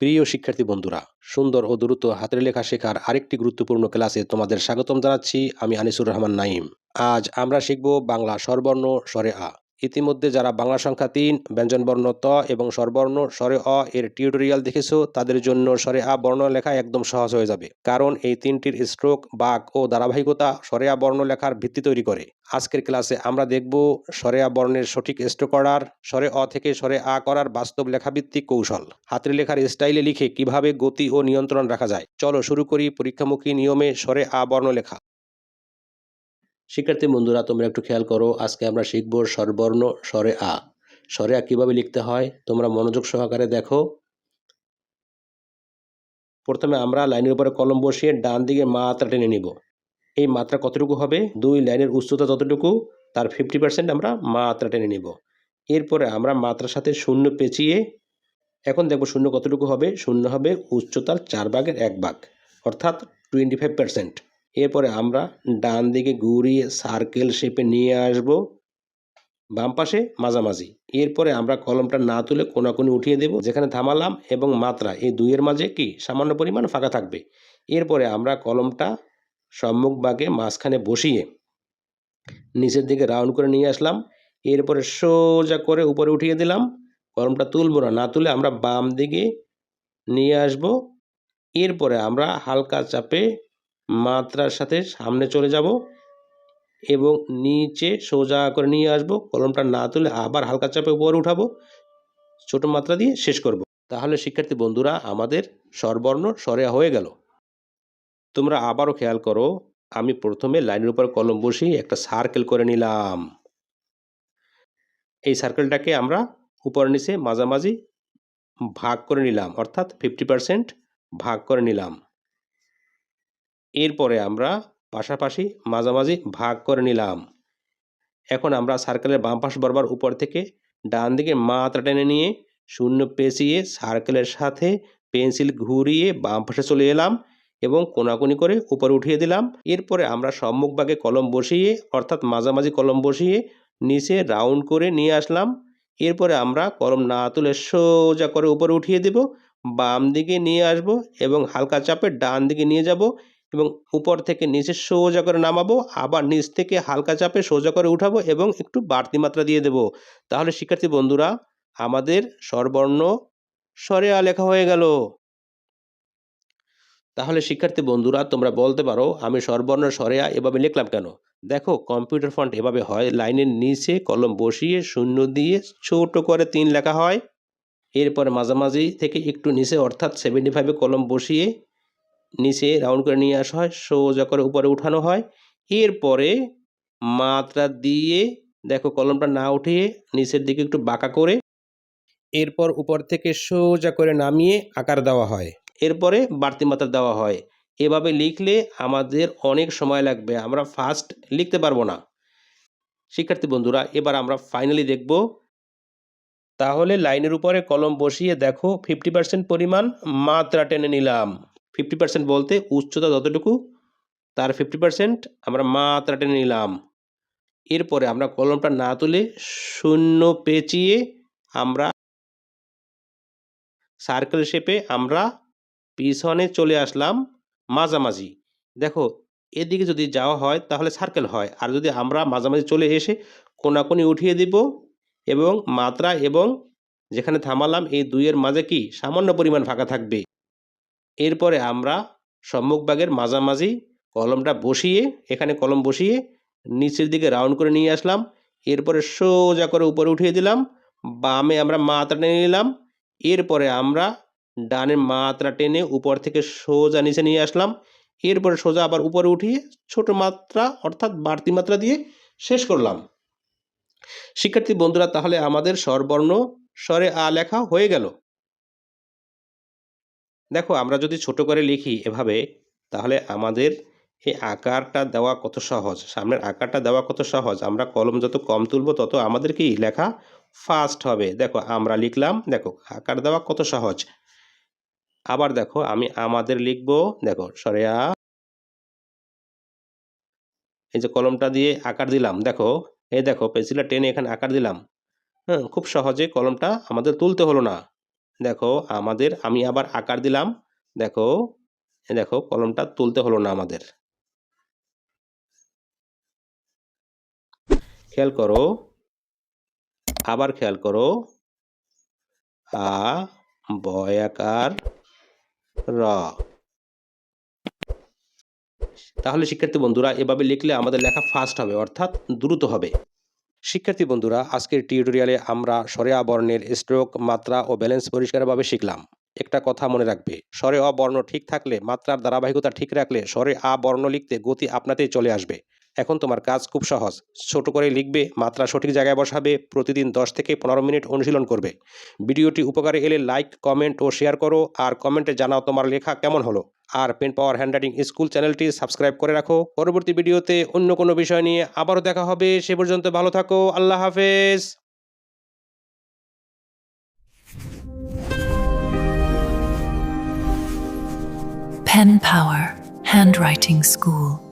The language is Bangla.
প্রিয় শিক্ষার্থী বন্ধুরা, সুন্দর ও দ্রুত হাতের লেখা শেখার আরেকটি গুরুত্বপূর্ণ ক্লাসে তোমাদের স্বাগতম জানাচ্ছি। আমি আনিসুর রহমান নাইম আজ আমরা শিখব বাংলা স্বরবর্ণ স্বরে আ। ইতিমধ্যে যারা বাংলা সংখ্যা তিন, ব্যঞ্জনবর্ণ ত এবং স্বরবর্ণ স্বরে অ এর টিউটোরিয়াল দেখেছ, তাদের জন্য স্বরে আ বর্ণ লেখা একদম সহজ হয়ে যাবে। কারণ এই তিনটির স্ট্রোক, বাক ও ধারাবাহিকতা স্বরে আ বর্ণ লেখার ভিত্তি তৈরি করে। আজকের ক্লাসে আমরা দেখব স্বরে আ বর্ণের সঠিক স্ট্রোক করার, স্বরে অ থেকে স্বরে আ করার বাস্তব লেখাভিত্তিক কৌশল। হাতের লেখার স্টাইলে লিখে কীভাবে গতি ও নিয়ন্ত্রণ রাখা যায়? চলো শুরু করি পরীক্ষামুখী নিয়মে স্বরে আ বর্ণ লেখা। শিক্ষার্থী বন্ধুরা, তোমরা একটু খেয়াল করো, আজকে আমরা শিখব স্বরবর্ণ স্বরে আ। স্বরে আ কীভাবে লিখতে হয়, তোমরা মনোযোগ সহকারে দেখো। প্রথমে আমরা লাইনের উপরে কলম বসিয়ে ডান দিকে মাত্রা টেনে নিব। এই মাত্রা কতটুকু হবে? দুই লাইনের উচ্চতা যতটুকু, তার ফিফটি পার্সেন্ট আমরা মাত্রা টেনে নিব। এরপরে আমরা মাত্রার সাথে শূন্য পেঁচিয়ে, এখন দেখব শূন্য কতটুকু হবে? শূন্য হবে উচ্চতার চার ভাগের এক ভাগ, অর্থাৎ টোয়েন্টি ফাইভ পার্সেন্ট এরপরে আমরা ডান দিকে ঘুরিয়ে সার্কেল শেপে নিয়ে আসব। বাম পাশে মাঝামাঝি। এরপরে আমরা কলমটা না তুলে কোনাকুনি উঠিয়ে দেব, যেখানে থামালাম এবং মাত্রা। এই দুইয়ের মাঝে কি সামান্য পরিমাণ ফাঁকা থাকবে? এরপরে আমরা কলমটা সম্মুখ বাগে মাঝখানে বসিয়ে নিচের দিকে রাউন্ড করে নিয়ে আসলাম। এরপরে সোজা করে উপরে উঠিয়ে দিলাম। কলমটা তুলব না না তুলে আমরা বাম দিকে নিয়ে আসব। এরপরে আমরা হালকা চাপে মাত্রার সাথে সামনে চলে যাব এবং নিচে সোজা করে নিয়ে আসব। কলমটা না তুলে আবার হালকা চাপে উপরে উঠাবো। ছোট মাত্রা দিয়ে শেষ করব। তাহলে শিক্ষার্থী বন্ধুরা, আমাদের স্বরবর্ণ সরেয়া হয়ে গেল। তোমরা আবারও খেয়াল করো, আমি প্রথমে লাইনের উপর কলম বসিয়ে একটা সার্কেল করে নিলাম। এই সার্কেলটাকে আমরা উপর নিচে মাঝামাঝি ভাগ করে নিলাম, অর্থাৎ ফিফটি পারসেন্ট ভাগ করে নিলাম। এরপরে আমরা পাশাপাশি মাঝামাঝি ভাগ করে নিলাম। এখন আমরা সার্কেলের বাম পাশ বরাবর উপর থেকে ডান দিকে মাত্রা টেনে নিয়ে শূন্য পেঁচিয়ে সার্কেলের সাথে পেন্সিল ঘুরিয়ে বাম পাশে চলে এলাম এবং কোনাকুনি করে উপরে উঠিয়ে দিলাম। এরপরে আমরা সম্মুখ ভাগে কলম বসিয়ে, অর্থাৎ মাঝামাঝি কলম বসিয়ে নিচে রাউন্ড করে নিয়ে আসলাম। এরপরে আমরা কলম না তুলে সোজা করে উপরে উঠিয়ে দেব, বাম দিকে নিয়ে আসব এবং হালকা চাপে ডান দিকে নিয়ে যাব এবং উপর থেকে নিচে সোজা করে নামাবো, আবার নিচ থেকে হালকা চাপে সোজা করে উঠাবো এবং একটু বাড়তি মাত্রা দিয়ে দেব। তাহলে, শিক্ষার্থী বন্ধুরা, আমাদের স্বরবর্ণ স্বরে লেখা হয়ে গেল। তাহলে, শিক্ষার্থী বন্ধুরা, তোমরা বলতে পারো, আমি স্বরবর্ণ স্বরে এভাবে লিখলাম কেন? দেখো, কম্পিউটার ফন্ট এভাবে হয়, লাইনের নিচে কলম বসিয়ে শূন্য দিয়ে ছোট করে তিন লেখা হয়। এরপরে মাঝামাঝি থেকে একটু নিচে, অর্থাৎ সেভেন্টি ফাইভে কলম বসিয়ে নিচে রাউন্ড করে নিয়ে আসা হয়। সোজা করে উপরে উঠানো হয়। এরপরে মাত্রা দিয়ে দেখো কলমটা না উঠিয়ে নিচের দিকে একটু বাঁকা করে এরপর উপর থেকে সোজা করে নামিয়ে আকার দেওয়া হয়। এরপরে বাড়তি মাত্রা দেওয়া হয়। এভাবে লিখলে আমাদের অনেক সময় লাগবে। আমরা ফার্স্ট লিখতে পারব না। শিক্ষার্থী বন্ধুরা, এবার আমরা ফাইনালি দেখব। তাহলে লাইনের উপরে কলম বসিয়ে দেখো ফিফটি পার্সেন্ট পরিমাণ মাত্রা টেনে নিলাম। ফিফটি পার্সেন্ট বলতে উচ্চতা যতটুকু, তার ফিফটি পার্সেন্ট আমরা মাত্রা টেনে নিলাম। এরপরে আমরা কলমটা না তুলে শূন্য পেঁচিয়ে আমরা সার্কেল শেপে আমরা পিছনে চলে আসলাম মাঝামাঝি। দেখো, এদিকে যদি যাওয়া হয় তাহলে সার্কেল হয়, আর যদি আমরা মাঝামাঝি চলে এসে কোনাকুনি উঠিয়ে দিব এবং মাত্রা এবং যেখানে থামালাম এই দুইয়ের মাঝে কি সামান্য পরিমাণ ফাঁকা থাকবে। এরপরে আমরা সম্মুখভাগের মাঝামাঝি কলমটা বসিয়ে, এখানে কলম বসিয়ে নিচের দিকে রাউন্ড করে নিয়ে আসলাম। এরপরে সোজা করে উপরে উঠিয়ে দিলাম। বামে আমরা মাত্রা টেনে নিলাম। এরপরে আমরা ডানে মাত্রা টেনে উপর থেকে সোজা নিচে নিয়ে আসলাম। এরপরে সোজা আবার উপরে উঠিয়ে ছোট মাত্রা অর্থাৎ বাড়তি মাত্রা দিয়ে শেষ করলাম। শিক্ষার্থী বন্ধুরা, তাহলে আমাদের স্বরবর্ণ স্বরে আ লেখা হয়ে গেল। দেখো, আমরা যদি ছোট করে লিখি এভাবে, তাহলে আমাদের এই আকারটা দেওয়া কত সহজ? সামনের আকারটা দেওয়া কত সহজ? আমরা কলম যত কম তুলব, তত আমাদের কি লেখা ফাস্ট হবে। দেখো, আমরা লিখলাম, দেখো, আকার দেওয়া কত সহজ? আবার দেখো, আমি আমাদের লিখব, দেখো সরেয়া এই যে কলমটা দিয়ে আকার দিলাম, দেখো, এই দেখো পেন্সিলটা টেনে এখানে আকার দিলাম। হ্যাঁ খুব সহজে কলমটা আমাদের তুলতে হলো না। দেখো, আমাদের, আমি আবার আকার দিলাম। দেখো দেখো, কলমটা তুলতে হলো না আমাদের। খেয়াল করো। আবার খেয়াল করো। আ বয়াকার র। তাহলে শিক্ষার্থী বন্ধুরা, এভাবে লিখলে আমাদের লেখা ফাস্ট হবে, অর্থাৎ দ্রুত হবে। শিক্ষার্থী বন্ধুরা, আজকের টিউটোরিয়ালে আমরা স্বরে আ বর্ণের স্ট্রোক, মাত্রা ও ব্যালেন্স পরিষ্কারভাবে শিখলাম। একটা কথা মনে রাখবে স্বরে অবর্ণ ঠিক থাকলে, মাত্রার ধারাবাহিকতা ঠিক রাখলে স্বরে আ বর্ণ লিখতে গতি আপনাতেই চলে আসবে। এখন তোমার কাজ খুব সহজ। ছোট করে লিখবে, মাত্রা সঠিক জায়গায় বসাবে, প্রতিদিন দশ থেকে পনেরো মিনিট অনুশীলন করবে। ভিডিওটি উপকারে এলে লাইক কমেন্ট ও শেয়ার করো আর কমেন্টে জানাও তোমার লেখা কেমন হলো। আর পেন পাওয়ার হ্যান্ডরাইটিং স্কুল চ্যানেলটি সাবস্ক্রাইব করে রাখো। পরবর্তী ভিডিওতে অন্য কোনো বিষয় নিয়ে আবারও দেখা হবে। সে পর্যন্ত ভালো থাকো, আল্লাহ হাফেজ। Pen Power Handwriting School.